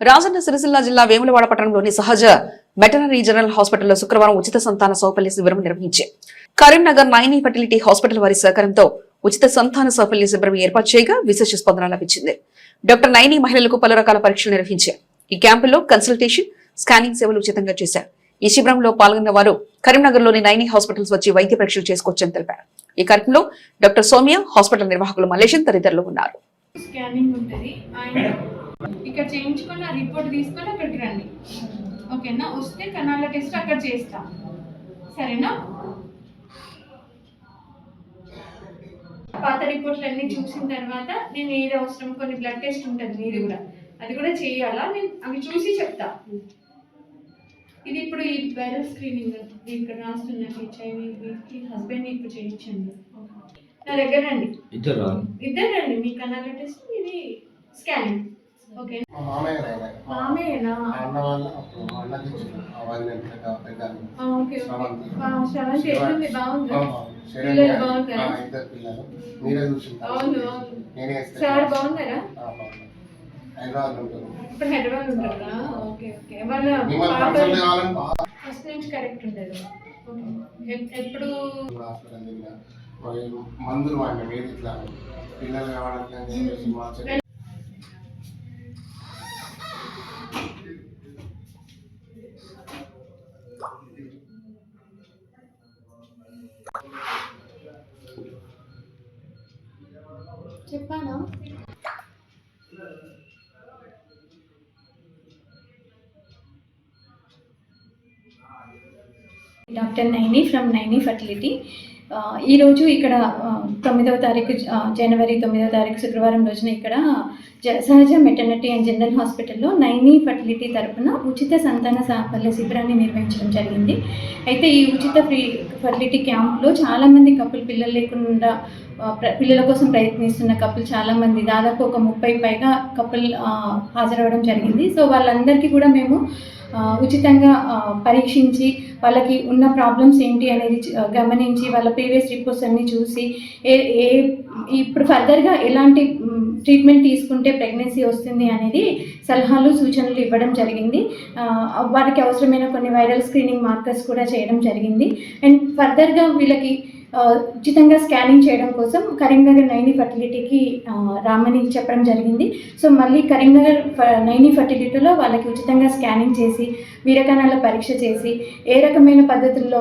రాజన్న సిరిసిల్ల జిల్లా వేములవాడ పట్టణంలోని సహజ వెటనరీ జనరల్ హాస్పిటల్లో శుక్రవారం ఉచిత సంతాన సౌపల్య శిబిరం నిర్వహించారు కరీంనగర్ నైని ఫర్టిలిటీ హాస్పిటల్ వారి సహకారంతో ఉచిత సంతాన సౌపల్య శిబిరం ఏర్పాటు చేయగా విశేష స్పందన లభించింది. డాక్టర్ నైని మహిళలకు పలు రకాల పరీక్షలు నిర్వహించారు ఈ క్యాంపులో కన్సల్టేషన్ స్కానింగ్ సేవలు ఉచితంగా చేశారు. ఈ శిబిరంలో పాల్గొన్న వారు కరీంనగర్లోని నైని హాస్పిటల్స్ వచ్చి వైద్య పరీక్షలు చేసుకోవచ్చని తెలిపారు. ఈ కార్యక్రమంలో డాక్టర్ సోమియా హాస్పిటల్ నిర్వాహకులు మలేషన్ తదితరులు ఉన్నారు. స్కానింగ్ ఉంటుంది. ఆయన ఇక్కడ చేయించుకొని ఆ రిపోర్ట్ తీసుకొని అక్కడికి రండి. ఓకేనా? వస్తే కనాల టెస్ట్ అక్కడ చేస్తాం. సరేనా? పాత రిపోర్ట్లు అన్ని చూసిన తర్వాత నేను ఏది అవసరం? కొన్ని బ్లడ్ టెస్ట్ ఉంటుంది మీది కూడా. అది కూడా చేయాలా? నేను అవి చూసి చెప్తా. ఇది ఇప్పుడు ఈ వైరల్ స్క్రీనింగ్ ఇక్కడ రాస్తున్న హెచ్ఐవి హస్బెండ్ ఇప్పుడు చేయించండి. నా దగ్గర రండి ఇద్దరు? ఇద్దరు రండి మీ కనాల టెస్ట్ ఇది స్కానింగ్. ఓకే. సార్ బాగున్నారా. హైదరాబాద్ ఉంటారు. ఇప్పుడు హైదరాబాద్ ఉంటారా? Okay okay. వాళ్ళ ఫస్ట్ నుంచి కరెక్ట్ ఉంటుంది. ఎప్- ఎప్పుడు? మందులు వాడిన మీరు ఇట్లా పిల్లలు కావాలంటే మార్చండి చెప్పానా? Doctor Naini from Naini fertility. ఈరోజు ఇక్కడ తొమ్మిదవ తారీఖు జనవరి తొమ్మిదవ తారీఖు శుక్రవారం రోజున ఇక్కడ సహజ మెటర్నిటీ అండ్ జనరల్ హాస్పిటల్లో నైని ఫర్టిలిటీ తరపున ఉచిత సంతాన సాఫల్య శిబిరాన్ని నిర్వహించడం జరిగింది. అయితే ఈ ఉచిత ఫ్రీ ఫర్టిలిటీ క్యాంప్లో చాలామంది కపుల్ పిల్లలు లేకుండా ప్ర- పిల్లల కోసం ప్రయత్నిస్తున్న కపుల్ చాలామంది దాదాపు ఒక ముప్పై పైగా కపుల్ హాజరవ్వడం హాజరవడం జరిగింది. సో వాళ్ళందరికీ కూడా మేము ఉచితంగా పరీక్షించి వాళ్ళకి ఉన్న ప్రాబ్లమ్స్ ఏంటి అనేది గమనించి వాళ్ళ ప్రీవియస్ రిపోర్ట్స్ అన్ని చూసి ఏ ఏ ఇప్పుడు ఫర్దర్గా ఎలాంటి ట్రీట్మెంట్ తీసుకుంటే ప్రెగ్నెన్సీ వస్తుంది అనేది సలహాలు సూచనలు ఇవ్వడం జరిగింది. వారికి అవసరమైన కొన్ని వైరల్ స్క్రీనింగ్ మార్కర్స్ కూడా చేయడం జరిగింది. అండ్ ఫర్దర్గా వీళ్ళకి ఉచితంగా స్కానింగ్ చేయడం కోసం కరీంనగర్ నైని ఫర్టిలిటీకి రామని చెప్పడం జరిగింది. సో మళ్ళీ కరీంనగర్ నైని ఫర్టిలిటీలో వాళ్ళకి ఉచితంగా స్కానింగ్ చేసి వీరకణాల పరీక్ష చేసి ఏ రకమైన పద్ధతుల్లో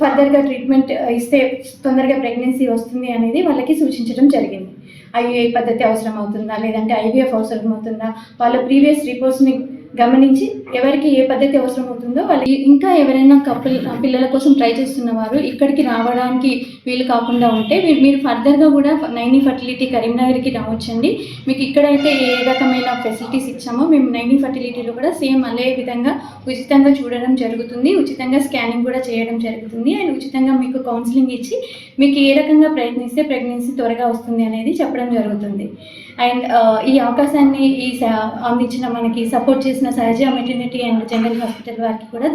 ఫర్దర్గా ట్రీట్మెంట్ ఇస్తే తొందరగా ప్రెగ్నెన్సీ వస్తుంది అనేది వాళ్ళకి సూచించడం జరిగింది. ఐఏ పద్ధతి అవసరం అవుతుందా లేదంటే ఐవీఎఫ్ అవసరం అవుతుందా వాళ్ళ ప్రీవియస్ రిపోర్ట్స్ని గమనించి ఎవరికి ఏ పద్ధతి అవసరం అవుతుందో వాళ్ళు ఇంకా ఎవరైనా కపుల్ పిల్లల కోసం ట్రై చేస్తున్న వారు ఇక్కడికి రావడానికి వీలు కాకుండా ఉంటే మీరు- మీరు ఫర్దర్గా కూడా నైనీ ఫర్టిలిటీ కరీంనగర్కి రావచ్చండి. మీకు ఇక్కడైతే ఏ రకమైన ఫెసిలిటీస్ ఇచ్చామో మేము నైనీ ఫర్టిలిటీలో కూడా సేమ్ అదే విధంగా ఉచితంగా చూడడం జరుగుతుంది. ఉచితంగా స్కానింగ్ కూడా చేయడం జరుగుతుంది. అండ్ ఉచితంగా మీకు కౌన్సిలింగ్ ఇచ్చి మీకు ఏ రకంగా ప్రయత్నిస్తే ప్రెగ్నెన్సీ త్వరగా వస్తుంది అనేది చెప్పడం జరుగుతుంది. అండ్ uh, ఈ అవకాశాన్ని ఈ స- అందించిన మనకి సపోర్ట్ చేసిన సహజ మెటర్నిటీ అండ్ జనరల్ హాస్పిటల్ వారికి కూడా